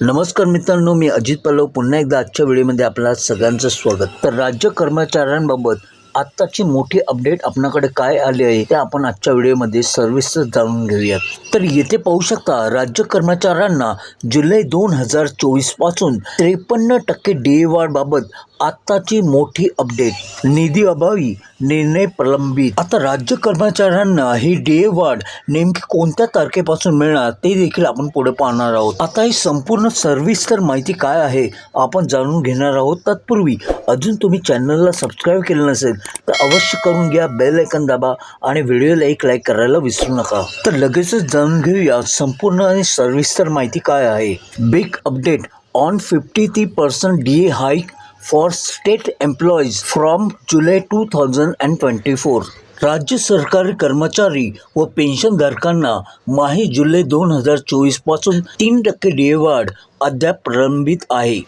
नमस्कार मित्रांनो मी अजित पल्लव. पुन्हा एकदा आजच्या वेळेमध्ये आपल्या सगळ्यांचं स्वागत. तर राज्य कर्मचाऱ्यांबाबत आत्ताची मोठी अपडेट आपणाकडे काय आली आहे ते आपण आजच्या व्हिडिओमध्ये सर्विसच जाणून घेऊयात. तर येथे पाहू शकता राज्य कर्मचाऱ्यांना जुलै दोन हजार चोवीसपासून त्रेपन्न टक्के डी बाबत आत्ताची मोठी अपडेट. निधी अभावी निर्णय प्रलंबित. आता राज्य कर्मचाऱ्यांना ही डी वाढ नेमकी कोणत्या तारखेपासून मिळणार ते देखील आपण पुढे पाहणार आहोत. आता ही संपूर्ण सर्व्हिस तर माहिती काय आहे? आपण जाणून घेणार आहोत तत्पूर्वी. अजून तुम्ही चॅनलला सबस्क्राईब केलं नसेल तर अवश्य करून घ्या बेल ऐकन दाबा आणि व्हिडिओला एक लाईक करायला विसरू नका. तर लगेचच जाणून घेऊया संपूर्ण आणि सर्व्हिस माहिती काय आहे. Big update on fifty three percent D A hike for state employees from July two thousand and twenty four राज्य सरकारी कर्मचारी व पेन्शनधारकांना माही जुलै दोन हजार चोवीसपासून तीन टक्के डीए वाढ अद्याप प्रलंबित आहे.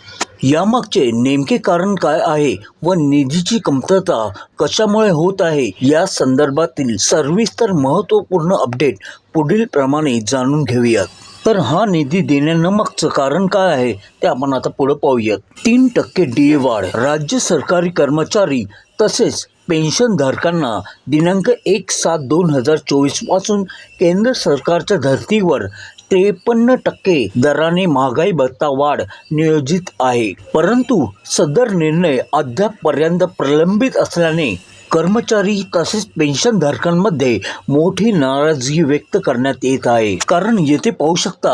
यामागचे नेमके कारण काय आहे व निधीची कमतरता कशामुळे होत आहे या संदर्भातील सर्विस्तर महत्त्वपूर्ण अपडेट पुढील प्रमाणे जाणून घेऊयात. तर हा निधी देण्यामागचं कारण काय आहे ते आपण आता पुढे पाहूयात. तीन टक्के डी वाढ राज्य सरकारी कर्मचारी तसेच पेन्शनधारकांना दिनांक एक सात दोन हजार चोवीसपासून केंद्र सरकारच्या धर्तीवर त्रेपन्न टक्के दराने महागाई भत्ता वाढ नियोजित आहे. परंतु सदर निर्णय अद्यापपर्यंत प्रलंबित असल्याने कर्मचारी तसेच पेन्शनधारकांमध्ये मोठी नाराजगी व्यक्त करण्यात येत आहे. कारण येथे पाहू शकता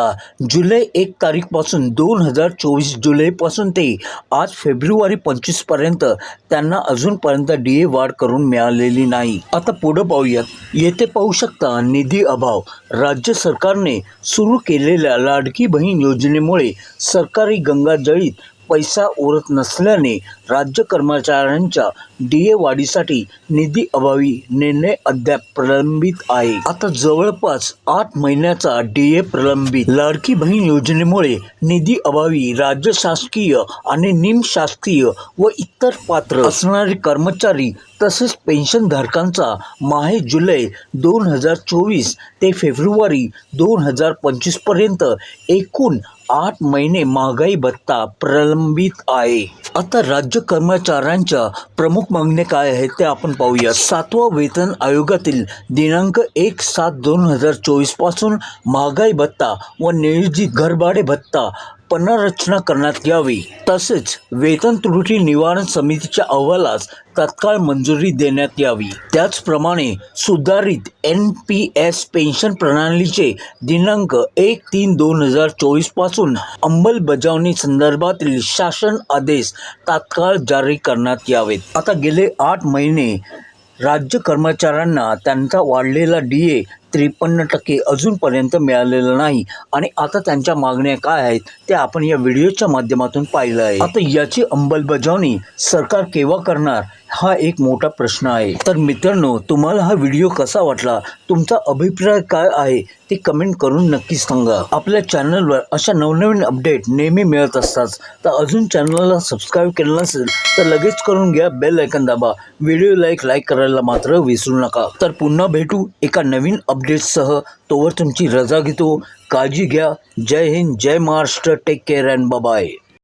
जुलै एक तारीखपासून दोन हजार चोवीस जुलैपासून ते आज फेब्रुवारी पंचवीसपर्यंत त्यांना अजूनपर्यंत डी ए वाढ करून मिळालेली नाही. आता पुढं पाहूयात. येथे पाहू शकता निधी अभाव. राज्य सरकारने सुरू केलेल्या लाडकी बहीण योजनेमुळे सरकारी गंगाजळीत पैसा उरत नसल्याने राज्य कर्मचाऱ्यांच्या डी ए वाढीसाठी निधी अभावी निर्णय अद्याप प्रलंबित आहे. आता जवळपास आठ महिन्याचा डी ए प्रलंबित. लाडकी बहीण योजनेमुळे निधी अभावी राज्य शासकीय आणि निमशासकीय व इतर पात्र असणारे कर्मचारी तसेच पेन्शनधारकांचा माहे जुलै दोन हजार चोवीस ते फेब्रुवारी दोन हजार पंचवीसपर्यंत एकूण आठ महिने महागाई भत्ता प्रलंबित आहे. आता राज्य कर्मचाऱ्यांच्या प्रमुख मागण्या काय आहेत ते आपण पाहूया सातवा वेतन आयोगातील दिनांक एक सात दोन हजार चोवीसपासून महागाई भत्ता व नियोजित घरभाडे भत्ता पुनर्रचना करण्यात यावी. तसेच वेतन त्रुटी निवारण समितीच्या अहवालास तत्काळ मंजुरी देण्यात यावी. त्याचप्रमाणे सुधारित एन पी एस पेन्शन प्रणालीचे दिनांक एक तीन दोन हजार चोवीसपासून अंमलबजावणी संदर्भातील शासन आदेश तात्काळ जारी करण्यात यावेत. आता गेले आठ महिने राज्य कर्मचाऱ्यांना त्यांचा वाढलेला डी ए त्रेपन्न टक्के अजूनपर्यंत मिळालेलं नाही. आणि आता त्यांच्या मागण्या काय आहेत ते आपण या व्हिडिओच्या माध्यमातून पाहिलं आहे. आता याची अंमलबजावणी सरकार केव्हा करणार हा एक मोठा प्रश्न आहे. तर मित्रांनो तुम्हाला हा व्हिडिओ कसा वाटला? तुमचा अभिप्राय काय आहे? ते कमेंट करून नक्की सांगा. आपल्या चॅनलवर अशा नवनवीन अपडेट नेहमी मिळत असतात. तर अजून चॅनलला सबस्क्राईब केलं नसेल तर लगेच करून घ्या बेल ऐकन दाबा. व्हिडिओ लाईक लाईक करायला मात्र विसरू नका. तर पुन्हा भेटू एका नवीन अपडेटसह तोवर तुमची रजा घेतो. काळजी घ्या. जय हिंद जय Maharashtra. Take care and bye